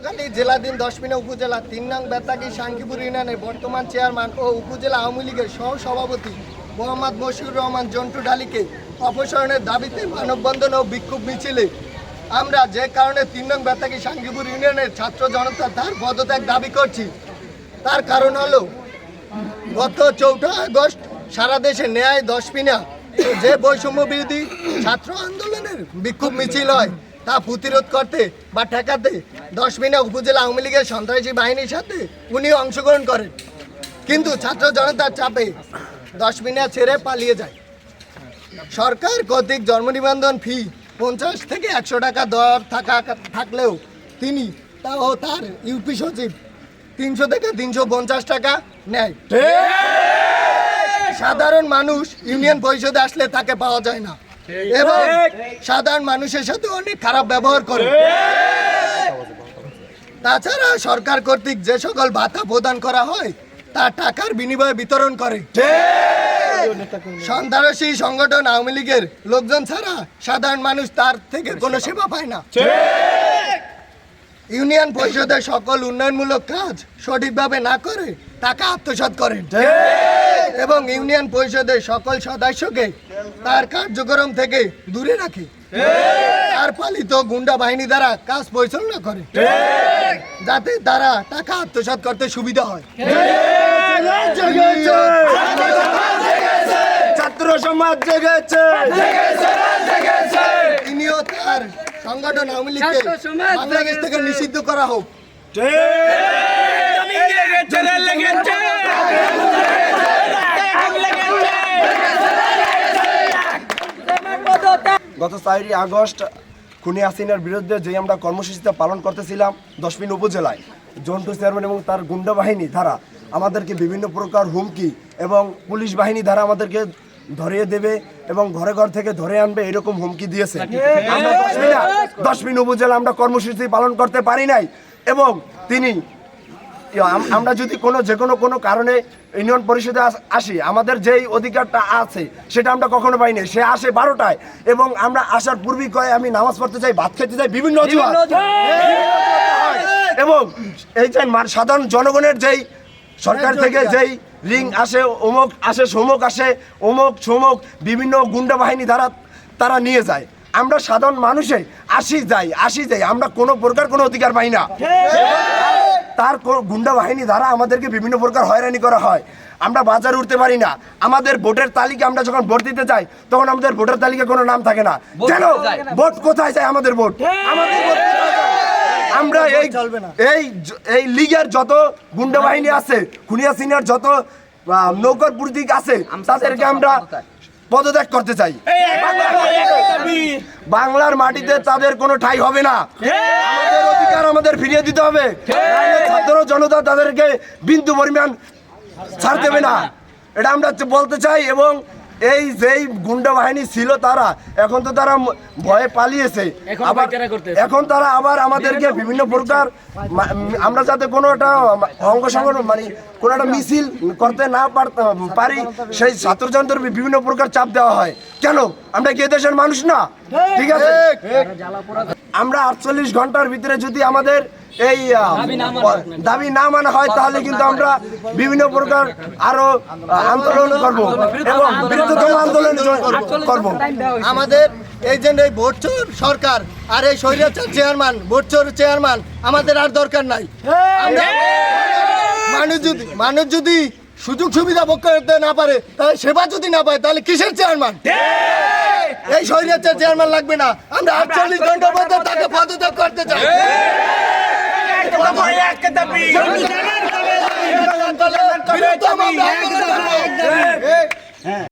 পটুয়াখালী জেলাধীন দশমিনা উপজেলা তিন নং বেতাগি শাঙ্কিপুর ইউনিয়নের বর্তমান চেয়ারম্যান ও উপজেলা আওয়ামী লীগের সহ সভাপতি মোহাম্মদ মশিউর রহমান জন্টু ডালিকে অপসারণের দাবিতে মানববন্ধন ও বিক্ষোভ মিছিলে। আমরা যে কারণে তিন নং বেতাগি শাঙ্কিপুর ইউনিয়নের ছাত্র জনতা তার পদত্যাগ দাবি করছি। তার কারণ হলো, গত চৌঠা আগস্ট সারা দেশে ন্যায় দশমিনা যে বৈষম্য বিরোধী ছাত্র আন্দোলনের বিক্ষোভ মিছিল হয়। তা প্রতিরোধ করতে বা ঠেকাতে দশমিনা উপজেলা আওয়ামী লীগের সন্ত্রাসী বাহিনীর সাথে উনি অংশগ্রহণ করেন। কিন্তু ছাত্র জনতার চাপে দশমিনা ছেড়ে পালিয়ে যায়। সরকার কর্তৃক জন্ম নিবন্ধন ফি পঞ্চাশ থেকে একশো টাকা দর থাকা থাকলেও তিনি তাও তার ইউপি সচিব তিনশো থেকে তিনশো পঞ্চাশ টাকা নেয়। সাধারণ মানুষ ইউনিয়ন পরিষদে আসলে তাকে পাওয়া যায় না। এবং সাধারণ মানুষের সাথে অনেক খারাপ ব্যবহার করে। তাছাড়া সরকার কর্তৃক যে সকল ভাতা প্রদান করা হয় তা টাকার বিনিময়ে বিতরণ করে। সন্ত্রাসী সংগঠন আওয়ামী লীগের লোকজন ছাড়া সাধারণ মানুষ তার থেকে কোনো সেবা পায় না। ইউনিয়ন পরিষদের সকল উন্নয়নমূলক কাজ সঠিকভাবে না করে টাকা আত্মসাৎ করেন। এবং ইউনিয়ন পরিষদের সকল সদস্যকে তার কার্যক্রম থেকে দূরে রাখে। তার পালিত গুন্ডা বাহিনী দ্বারা কাজ পরিচালনা করে। যাতে তারা টাকা আত্মসাৎ করতে সুবিধা হয়। ছাত্র সমাজ জেগেছে। তিনিও তার সংগঠন আওয়ামী লীগকে বাংলাদেশ থেকে নিষিদ্ধ করা হোক। গত চারই আগস্ট খুনি হাসিনার বিরুদ্ধে যে আমরা কর্মসূচিটা পালন করতেছিলাম দশমিন উপজেলায় জন্টু চেয়ারম্যান এবং তার গুন্ডা বাহিনী দ্বারা আমাদেরকে বিভিন্ন প্রকার হুমকি এবং পুলিশ বাহিনী দ্বারা আমাদেরকে ধরিয়ে দেবে এবং ঘরে ঘর থেকে ধরে আনবে এরকম হুমকি দিয়েছে আমরা দশমিনা দশমিন উপজেলা আমরা কর্মসূচি পালন করতে পারি নাই এবং তিনি আমরা যদি কোনো যে কোনো কোনো কারণে ইউনিয়ন পরিষদে আসি আমাদের যেই অধিকারটা আছে সেটা আমরা কখনো পাইনি সে আসে বারোটায় এবং আমরা আসার পূর্বেই কয়ে আমি নামাজ পড়তে চাই ভাত খেতে চাই বিভিন্ন এবং এই যে সাধারণ জনগণের যেই সরকার থেকে যেই রিং আসে অমুক আসে সমুক আসে অমুক সমুক বিভিন্ন গুন্ডা বাহিনী দ্বারা তারা নিয়ে যায়। আমরা সাধারণ মানুষে আসি যাই আসি যাই আমরা কোনো প্রকার কোনো অধিকার পাই না। তার গুন্ডা বাহিনী দ্বারা আমাদেরকে বিভিন্ন প্রকার হয়রানি করা হয়। আমরা বাজার উঠতে পারি না। আমাদের ভোটের তালিকা আমরা যখন ভোট দিতে যাই তখন আমাদের ভোটের তালিকা কোনো নাম থাকে না। কেন? ভোট কোথায় যায় আমাদের ভোট? আমাদের ভোট কোথায় যায়? আমরা এই এই এই লীগের যত গুন্ডা বাহিনী আছে খুনিয়া সিনিয়র যত নৌকর প্রতীক আছে তাদেরকে আমরা পদত্যাগ করতে চাই বাংলার মাটিতে তাদের কোনো ঠাই হবে না আমাদের অধিকার আমাদের ফিরিয়ে দিতে হবে ছাত্র জনতা তাদেরকে বিন্দু পরিমাণ ছাড় দেবে না এটা আমরা বলতে চাই এবং এই যেই গুন্ডা বাহিনী ছিল তারা এখন তো তারা ভয়ে পালিয়েছে। আবার এখন তারা আবার আমাদেরকে বিভিন্ন প্রকার আমরা যাতে কোনো একটা অঙ্গ সংগঠন মানে কোনো একটা মিছিল করতে না পার- পারি সেই ছাত্রজনদের বিভিন্ন প্রকার চাপ দেওয়া হয়। কেন? আমরা কি দেশের মানুষ না? ঠিক। আছে? আমরা আটচল্লিশ ঘণ্টার ভিতরে যদি আমাদের এই দাবি না মানা হয় তাহলে কিন্তু আমরা বিভিন্ন প্রকার আরও আন্দোলন করব এবং বৃহত্তম আন্দোলন করব। আমাদের এই যে এই ভোটচোর সরকার আর এই স্বৈরাচার চেয়ারম্যান ভোটচোর চেয়ারম্যান আমাদের আর দরকার নাই। মানুষ যদি মানুষ যদি সুযোগ সুবিধা ভোগ করতে না পারে তাহলে সেবা যদি না পায় তাহলে কিসের চেয়ারম্যান? এই! স্বৈরাচার চেয়ারম্যান লাগবে না। আমরা আটচল্লিশ ঘণ্টার মধ্যে তাকে পদত্যাগ করতে চাই। বৃহত্তম আমরা আন্দোলন করব।